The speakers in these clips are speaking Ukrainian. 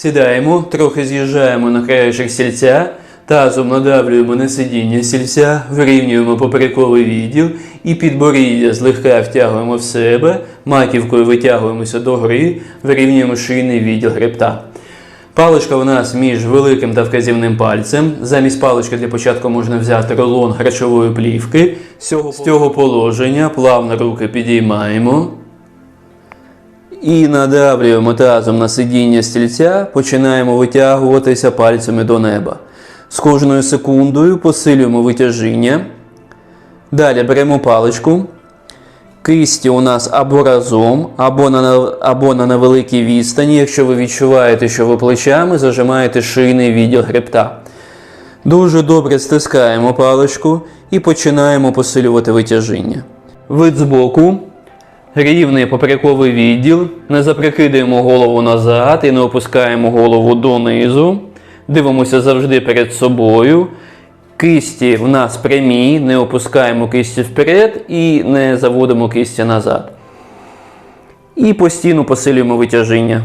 Сідаємо, трохи з'їжджаємо на краєшок сільця, тазом надавлюємо на сидіння сільця, вирівнюємо поперековий відділ і підборіддя злегка втягуємо в себе, маківкою витягуємося до гори, вирівнюємо шийний відділ хребта. Паличка у нас між великим та вказівним пальцем. Замість палички для початку можна взяти рулон харчової плівки. З цього положення плавно руки підіймаємо. І надавлюємо тазом на сидіння стільця, починаємо витягуватися пальцями до неба. З кожною секундою посилюємо витяжіння. Далі беремо паличку. Кисті у нас або разом, або на, або на невеликій відстані, якщо ви відчуваєте, що ви плечами зажимаєте шийний відділ хребта. Дуже добре стискаємо паличку і починаємо посилювати витяжіння. Вид збоку. Рівний поперековий відділ. Не запрокидаємо голову назад і не опускаємо голову донизу. Дивимося завжди перед собою. Кисті в нас прямі, не опускаємо кисті вперед і не заводимо кисті назад. І постійно посилюємо витяжіння.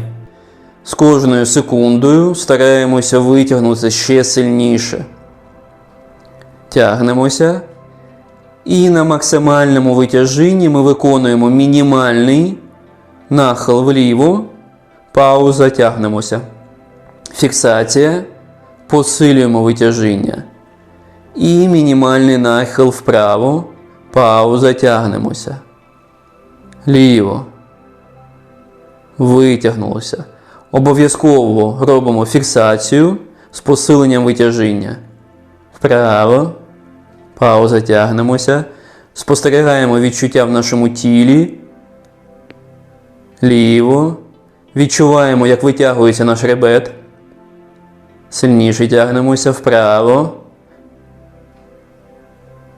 З кожною секундою стараємося витягнутися ще сильніше. Тягнемося. І на максимальному витяжінні ми виконуємо мінімальний нахил вліво, пауза, тягнемося. Фіксація. Посилюємо витяжіння. І мінімальний нахил вправо, пауза, тягнемося. Ліво. Витягнулося. Обов'язково робимо фіксацію з посиленням витяжіння. Вправо. Пауза тягнемося. Спостерігаємо відчуття в нашому тілі. Ліво. Відчуваємо, як витягується наш ребет. Сильніше тягнемося вправо.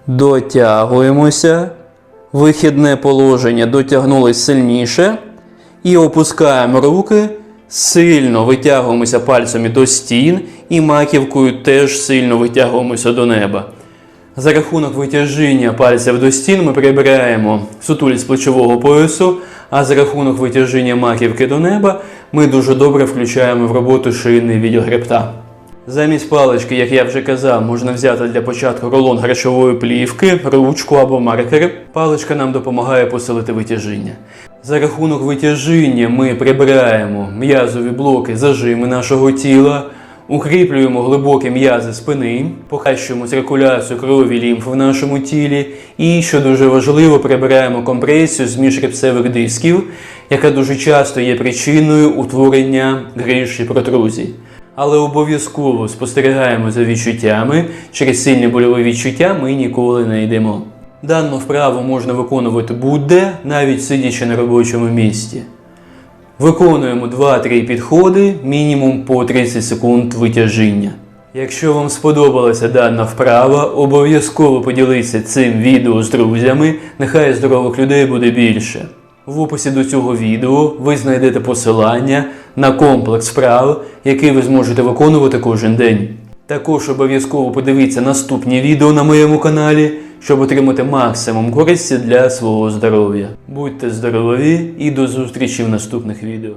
Дотягуємося. Вихідне положення дотягнулись сильніше. І опускаємо руки. Сильно витягуємося пальцями до стін і маківкою теж сильно витягуємося до неба. За рахунок витяжіння пальців до стін ми прибираємо сутулість плечового поясу, а за рахунок витяжіння маківки до неба ми дуже добре включаємо в роботу шийний відділ хребта. Замість палички, як я вже казав, можна взяти для початку рулон харчової плівки, ручку або маркер. Паличка нам допомагає посилити витяжіння. За рахунок витяжіння ми прибираємо м'язові блоки, зажими нашого тіла, укріплюємо глибокі м'язи спини, покращуємо циркуляцію крові лімф в нашому тілі. І, що дуже важливо, прибираємо компресію з міжхребцевих дисків, яка дуже часто є причиною утворення гриж і протрузій. Але обов'язково спостерігаємо за відчуттями. Через сильні больові відчуття ми ніколи не йдемо. Дану вправу можна виконувати будь-де, навіть сидячи на робочому місці. Виконуємо 2-3 підходи, мінімум по 30 секунд витяжіння. Якщо вам сподобалася дана вправа, обов'язково поділіться цим відео з друзями, нехай здорових людей буде більше. В описі до цього відео ви знайдете посилання на комплекс вправ, який ви зможете виконувати кожен день. Також обов'язково подивіться наступні відео на моєму каналі, щоб отримати максимум користі для свого здоров'я. Будьте здорові і до зустрічі в наступних відео.